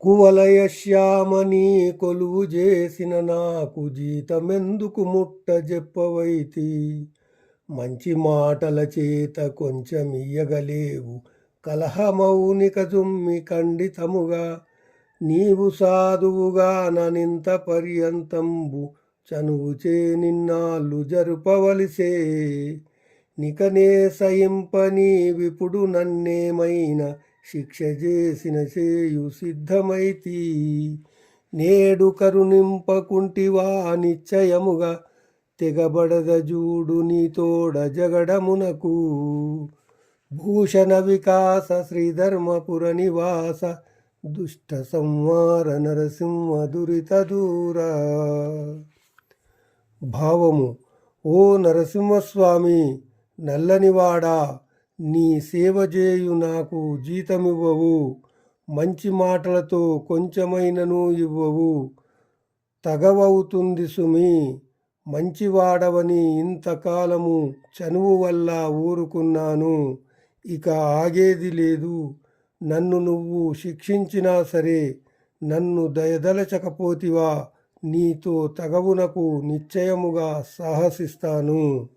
కువలయ శ్యామని కొలువు చేసిన నాకు జీతమెందుకు ముట్ట చెప్పవైతి మంచి మాటల చేత కొంచెం ఇయ్యగలేవు. కలహమౌనిక జుమ్మి ఖండితముగా నీవు సాధువుగా ననింత పర్యంతంబు చనువుచే నిన్నాళ్ళు జరుపవలిసే. నికనే సయింపని విపుడు నన్నేమైనా శిక్ష చేసిన చేయు సిద్ధమైతి. నేడు కరుణింపకుంటివా నిశ్చయముగా తెగబడద జూడు నీతోడ జగడమునకు. భూషణ వికాస శ్రీధర్మపుర నివాస దుష్ట సంహార నరసింహ దురిత దూరా. భావము ఓ నరసింహస్వామి నల్లనివాడా నీ సేవ చేయు నాకు జీతమివ్వవు. మంచి మాటలతో కొంచెమైనను ఇవ్వవు. తగవవుతుంది సుమి మంచివాడవని ఇంతకాలము చనువు వల్ల ఊరుకున్నాను. ఇక ఆగేది లేదు. నన్ను నువ్వు శిక్షించినా సరే నన్ను దయదలచకపోతివా. నీతో తగవునకు నిశ్చయముగా సాహసిస్తాను.